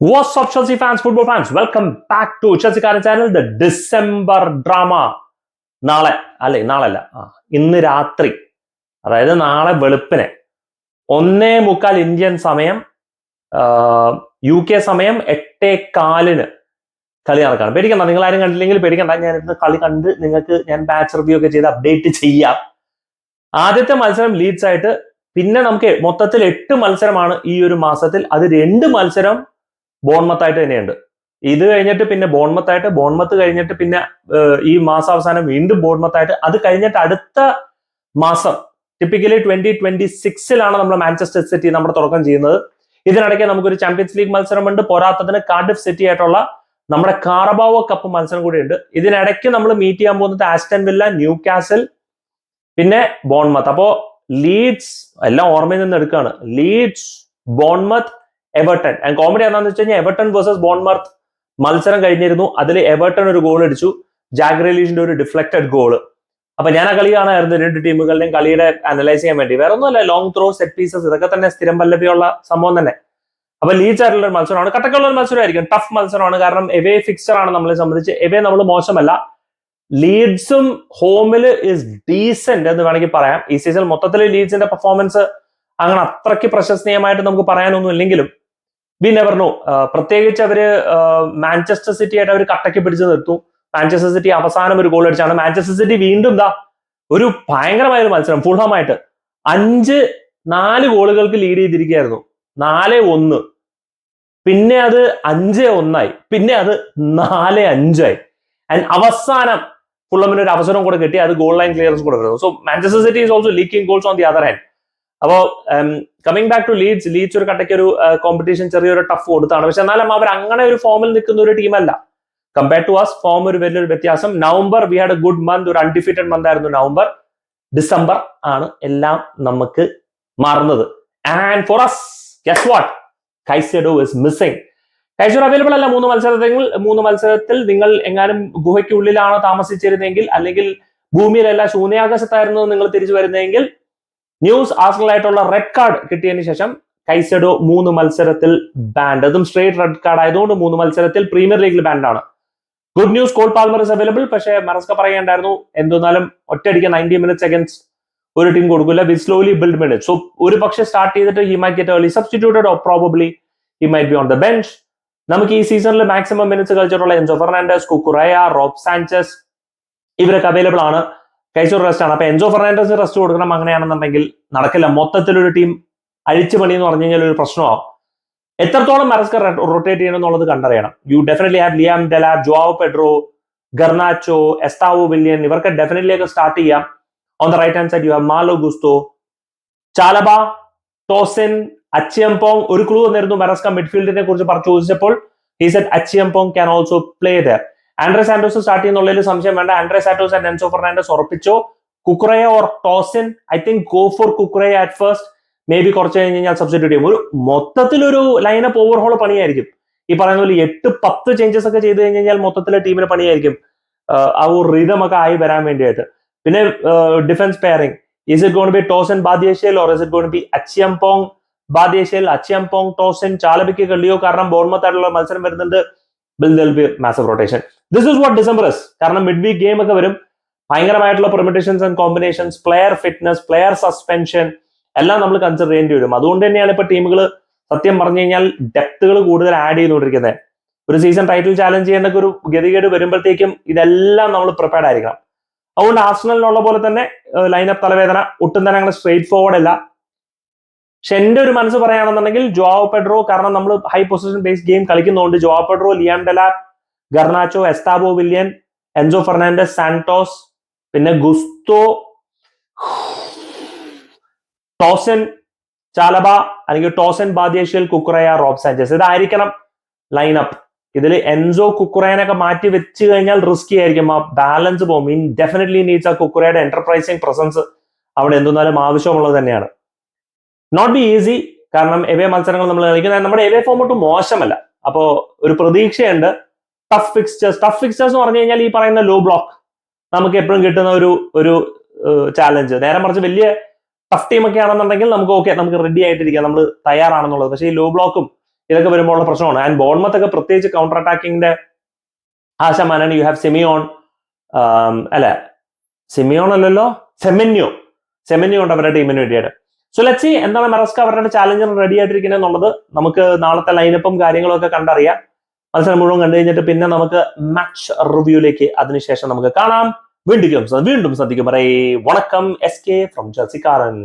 Up, Chelsea fans, football fans? Welcome back to Chelsea Karen channel, the December drama. നാളെ അല്ലെ നാളെ അല്ല ആ ഇന്ന് രാത്രി അതായത് നാളെ വെളുപ്പിനെ ഒന്നേ മുക്കാൽ ഇന്ത്യൻ സമയം യു കെ സമയം എട്ടേ കാലിന് കളി നടക്കണം പേടിക്കണ്ട നിങ്ങൾ ആരും കണ്ടില്ലെങ്കിൽ പേടിക്കണ്ട ഞാൻ ഇന്ന് കളി കണ്ട് നിങ്ങൾക്ക് ഞാൻ ബാച്ച് റിവ്യൂ ഒക്കെ ചെയ്ത് അപ്ഡേറ്റ് ചെയ്യാം ആദ്യത്തെ മത്സരം ലീഡ്സ് ആയിട്ട് പിന്നെ നമുക്ക് മൊത്തത്തിൽ എട്ട് മത്സരമാണ് ഈ ഒരു മാസത്തിൽ അത് രണ്ട് മത്സരം ബോൺമത്ത് ആയിട്ട് തന്നെയുണ്ട്. ഇത് കഴിഞ്ഞിട്ട് പിന്നെ ബോൺമത്തായിട്ട് ബോൺമത്ത് കഴിഞ്ഞിട്ട് പിന്നെ ഈ മാസാവസാനം വീണ്ടും ബോൺമത്തായിട്ട് അത് കഴിഞ്ഞിട്ട് അടുത്ത മാസം ടിപ്പിക്കലി ട്വന്റി ട്വന്റി സിക്സിലാണ് നമ്മൾ മാഞ്ചസ്റ്റർ സിറ്റി നമ്മുടെ തുടക്കം ചെയ്യുന്നത്. ഇതിനിടയ്ക്ക് നമുക്കൊരു ചാമ്പ്യൻസ് ലീഗ് മത്സരമുണ്ട് പോരാത്തതിന് കാർഡിഫ് സിറ്റി ആയിട്ടുള്ള നമ്മുടെ കാറബാവോ കപ്പ് മത്സരം കൂടി ഉണ്ട് ഇതിനിടയ്ക്ക് നമ്മൾ മീറ്റ് ചെയ്യാൻ പോകുന്നത് ആസ്റ്റൻ വില്ല ന്യൂ കാസൽ പിന്നെ ബോൺമത്ത്. അപ്പോ ലീഡ്സ് എല്ലാം ഓർമ്മയിൽ നിന്ന് എടുക്കുകയാണ് Leeds Bournemouth Everton and comedy എന്താണെന്ന് വെച്ച് കഴിഞ്ഞാൽ എവർട്ടൺ വേഴ്സസ് ബോൺമർത്ത് മത്സരം കഴിഞ്ഞിരുന്നു. അതിൽ എവർട്ടൺ ഒരു ഗോൾ അടിച്ചു. ജാഗ്രലീഷിന്റെ ഒരു ഡിഫ്ലക്റ്റഡ് ഗോൾ അപ്പൊ ഞാൻ ആ കളി കാണായിരുന്നു രണ്ട് ടീമുകളുടെയും കളിയുടെ അനലൈസ് ചെയ്യാൻ വേണ്ടി. വേറെ ഒന്നുമല്ല ലോങ് ത്രോ സെറ്റ് പീസസ് ഇതൊക്കെ തന്നെ സ്ഥിരം പല്ലവിയുള്ള സംഭവം തന്നെ. അപ്പൊ ലീഡ്സ് ആയിട്ടുള്ള ഒരു മത്സരമാണ്. കട്ടക്കുള്ള ഒരു മത്സരമായിരിക്കും. ടഫ് മത്സരമാണ്. കാരണം എവേ ഫിക്സർ ആണ് നമ്മളെ സംബന്ധിച്ച്. എവേ നമ്മൾ മോശമല്ല. ലീഡ്സും ഹോമിൽ ഇസ് ഡീസെന്റ് എന്ന് വേണമെങ്കിൽ പറയാം. ഈ സീസൺ മൊത്തത്തിൽ ലീഡ്സിന്റെ പെർഫോമൻസ് അങ്ങനെ അത്രയ്ക്ക് പ്രശസ്തീയമായിട്ട് നമുക്ക് പറയാനൊന്നും ഇല്ലെങ്കിലും വി നെവർ നോ പ്രത്യേകിച്ച് അവർ മാഞ്ചസ്റ്റർ സിറ്റി ആയിട്ട് അവർ കട്ടയ്ക്ക് പിടിച്ചു നിർത്തും. മാഞ്ചസ്റ്റർ സിറ്റി അവസാനം ഒരു ഗോൾ അടിച്ചാണ്. മാഞ്ചസ്റ്റർ സിറ്റി വീണ്ടും ദാ ഒരു ഭയങ്കരമായ ഒരു മത്സരം ഫുൾഹാമായിട്ട് അഞ്ച് നാല് ഗോളുകൾക്ക് ലീഡ് ചെയ്തിരിക്കുകയായിരുന്നു. നാല് ഒന്ന്. പിന്നെ അത് അഞ്ച് ഒന്നായി. പിന്നെ അത് നാല് അഞ്ചായി. ആൻഡ് അവസാനം ഫുള്ളമിന് ഒരു അവസരം കൂടെ കിട്ടി. അത് ഗോൾ ലൈൻ ക്ലിയറൻസ് കൂടെ വരുന്നു. So Manchester City is also leaking goals on the other hand അപ്പോ coming back to Leeds Leeds ഒരു കട്ടയ്ക്ക് ഒരു കോമ്പറ്റീഷൻ ചെറിയൊരു ടഫ് കൊടുത്താണ്. പക്ഷെ എന്നാലും അവർ അങ്ങനെ ഒരു ഫോമിൽ നിൽക്കുന്ന ഒരു ടീമല്ല കമ്പയർ ടു അസ് ഫോം ഒരു വലിയൊരു വ്യത്യാസം. November we had a good month ഒരു അൺഡിഫീറ്റഡ് മന്ത് ആയിരുന്നു നവംബർ ഡിസംബർ ആണ് എല്ലാം നമുക്ക് മാറുന്നത്. And for us guess what Caicedo is missing Caicedo available അല്ല. മൂന്ന് മത്സരത്തിൽ മൂന്ന് മത്സരത്തിൽ നിങ്ങൾ എങ്ങാനും ഗുഹയ്ക്കുള്ളിലാണോ താമസിച്ചിരുന്നെങ്കിൽ അല്ലെങ്കിൽ ഭൂമിയിലല്ല ശൂന്യാകാശത്തായിരുന്നു നിങ്ങൾ തിരിച്ചു വരുന്നതെങ്കിൽ ന്യൂസ് ആസണലായിട്ടുള്ള റെഡ് കാർഡ് കിട്ടിയതിന് ശേഷം കൈസഡോ മൂന്ന് മത്സരത്തിൽ ബാൻഡ് അതും സ്ട്രേറ്റ് റെഡ് കാർഡ് ആയതുകൊണ്ട് മൂന്ന് മത്സരത്തിൽ പ്രീമിയർ ലീഗിൽ ബാൻഡാണ് good news Cole Palmer is available പക്ഷേ മറസ്ക പറയേണ്ടായിരുന്നു എന്തെന്നാലും ഒറ്റയടിക്ക് നയന്റി മിനിറ്റ്സ് അഗൻസ്റ്റ് ഒരു ടീം കൊടുക്കില്ല with slowly build minute so ഒരു പക്ഷേ സ്റ്റാർട്ട് ചെയ്തിട്ട് he might get early substituted or probably he might be on the bench നമുക്ക് ഈ സീസണിൽ maximum minutes കളിച്ചിട്ടുള്ള Enzo Fernandez Cucurella Rob Sanchez ഇവരൊക്കെ അവൈലബിൾ ആണ്. റെസ്റ്റ് ആണ്. അപ്പൊ എൻസോ ഫെർണാൻഡസ് റെസ്റ്റ് കൊടുക്കണം അങ്ങനെയാണെന്നുണ്ടെങ്കിൽ നടക്കില്ല. മൊത്തത്തിൽ ഒരു ടീം അഴിച്ചു പണി എന്ന് പറഞ്ഞു കഴിഞ്ഞാൽ ഒരു പ്രശ്നമാവും. എത്രത്തോളം മരസ്കർ റൊട്ടേറ്റ് ചെയ്യണം എന്നുള്ളത് കണ്ടറിയണം. You definitely have Liam Delap Joao Pedro Garnacho Estevao Willian ഇവർക്ക് ഡെഫിനറ്റ്ലി ഒക്കെ സ്റ്റാർട്ട് ചെയ്യാം. On the right hand side you have Malo Gusto Chalobah Tosin Acheampong ഒരു ക്ലൂ വന്നിരുന്നു. മരസ്ക മിഡ്ഫീൽഡിനെ കുറിച്ച് പറഞ്ഞു ചോദിച്ചപ്പോൾ he said Acheampong can also play there Andre Santos start ചെയ്യുന്നുള്ളതിൽ സംശയം വേണ്ട. Andre Santos and Enzo Fernandez ഉറപ്പിച്ചോ. Cucurella or Tosin? I think go for Cucurella at first maybe കുറച്ച് കഴിഞ്ഞ് കഴിഞ്ഞാൽ സബ്സ്റ്റിറ്റ്യൂട്ട് ചെയ്യും. ഒരു മൊത്തത്തിലൊരു ലൈനപ്പ് ഓവർഹോൾ പണിയായിരിക്കും. ഈ പറയുന്ന പോലെ എട്ട് പത്ത് ചേഞ്ചസ് ഒക്കെ ചെയ്ത് കഴിഞ്ഞ് കഴിഞ്ഞാൽ മൊത്തത്തിലെ ടീമിന് പണിയായിരിക്കും. ആ ഒരു റിതം ഒക്കെ ആയി വരാൻ വേണ്ടിയായിട്ട്. പിന്നെ defence pairing is it gonna be Tosin Badiashile or is it gonna be Acheampong Badiashile Acheampong Tosin ചാലബിക്ക് കളിയോ കാരണം ബോൺമത്തായിട്ടുള്ള മത്സരം വരുന്നുണ്ട്. Will be be rotation. This is what December is കാരണം മിഡ് വീക്ക് ഗെയിം ഒക്കെ വരും. ഭയങ്കരമായിട്ടുള്ള permutations and combinations player fitness player suspension എല്ലാം നമ്മൾ കൺസിഡർ ചെയ്യേണ്ടി വരും. അതുകൊണ്ട് തന്നെയാണ് ഇപ്പൊ ടീമുകൾ സത്യം പറഞ്ഞു കഴിഞ്ഞാൽ ഡെപ്തുകൾ കൂടുതൽ ആഡ് ചെയ്തുകൊണ്ടിരിക്കുന്നത്. ഒരു സീസൺ ടൈറ്റിൽ ചാലഞ്ച് ചെയ്യേണ്ട ഒരു ഗതികേട് വരുമ്പോഴത്തേക്കും ഇതെല്ലാം നമ്മൾ പ്രിപ്പയർഡ് ആയിരിക്കണം. അതുകൊണ്ട് ആർസണലിനുള്ള പോലെ തന്നെ ലൈനപ്പ് തലവേദന ഒട്ടും തന്നെ അങ്ങനെ സ്ട്രേറ്റ് ഫോർവേഡ് അല്ല. പക്ഷെ എന്റെ ഒരു മനസ്സ് പറയുകയാണെന്നുണ്ടെങ്കിൽ ജോവാ പെഡ്രോ കാരണം നമ്മൾ high position base game കളിക്കുന്നതുകൊണ്ട് Joao Pedro Liam Delap Garnacho Estevao Willian Enzo Fernandez Santos പിന്നെ ഗുസ്തോ ടോസൻ ചാലബ അല്ലെങ്കിൽ Tosin Badiashile Cucurella Rob Sanchez ഇതായിരിക്കണം ലൈനപ്പ് ഇതിൽ എൻസോ കുക്കുറയനൊക്കെ മാറ്റി വെച്ച് കഴിഞ്ഞാൽ റിസ്കി ആയിരിക്കും. ആ ബാലൻസ് പോകും. ഇൻ ഡെഫിനറ്റ്ലി നീഡ്സ് ആ കുക്കുറയുടെ എന്റർപ്രൈസിങ് പ്രസൻസ് അവിടെ എന്തെന്നാലും ആവശ്യമുള്ളത് തന്നെയാണ്. നോട്ട് ബി ഈസി കാരണം എവേ മത്സരങ്ങൾ നമ്മൾ കളിക്കുന്നത് നമ്മുടെ എവേ ഒട്ടും മോശമല്ല. അപ്പോ ഒരു പ്രതീക്ഷയുണ്ട്. ടഫ് ഫിക്സ്റ്റേഴ്സ് ടഫ് ഫിക്സ്റ്റേഴ്സ് എന്ന് പറഞ്ഞു കഴിഞ്ഞാൽ ഈ പറയുന്ന ലോ ബ്ലോക്ക് നമുക്ക് എപ്പോഴും കിട്ടുന്ന ഒരു ഒരു ചാലഞ്ച് നേരെ മറിച്ച് വലിയ ടഫ് ടീം ഒക്കെ ആണെന്നുണ്ടെങ്കിൽ നമുക്ക് ഓക്കെ നമുക്ക് റെഡി ആയിട്ടിരിക്കാം. നമ്മൾ തയ്യാറാണെന്നുള്ളത്. പക്ഷേ ഈ ലോ ബ്ലോക്കും ഇതൊക്കെ വരുമ്പോഴുള്ള പ്രശ്നമാണ്. ആൻഡ് ബോൺമത്ത് ഒക്കെ പ്രത്യേകിച്ച് കൗണ്ടർ അറ്റാക്കിങ്ങിന്റെ ആശമാനാണ്. യു ഹാവ് സെമിയോൺ അല്ല സെമിയോൺ അല്ലല്ലോ? സെമന്യോ സെമന്യോ ഉണ്ട് അവരുടെ ടീമിന് വേണ്ടിയിട്ട്. സോ ലെറ്റ് സി എന്താണ് മെറസ്ക അവരുടെ ചാലഞ്ചർ റെഡി ആയിട്ടിരിക്കുന്നത് എന്നുള്ളത്. നമുക്ക് നാളത്തെ ലൈനപ്പും കാര്യങ്ങളും ഒക്കെ കണ്ടറിയാം. മത്സരം മുഴുവൻ കണ്ടു കഴിഞ്ഞിട്ട് പിന്നെ നമുക്ക് മാച്ച് റിവ്യൂലേക്ക് അതിനുശേഷം നമുക്ക് കാണാം. വീണ്ടും വീണ്ടും ശ്രദ്ധിക്കും പറയേ വണക്കം. S K from ജർസിക്കാരൻ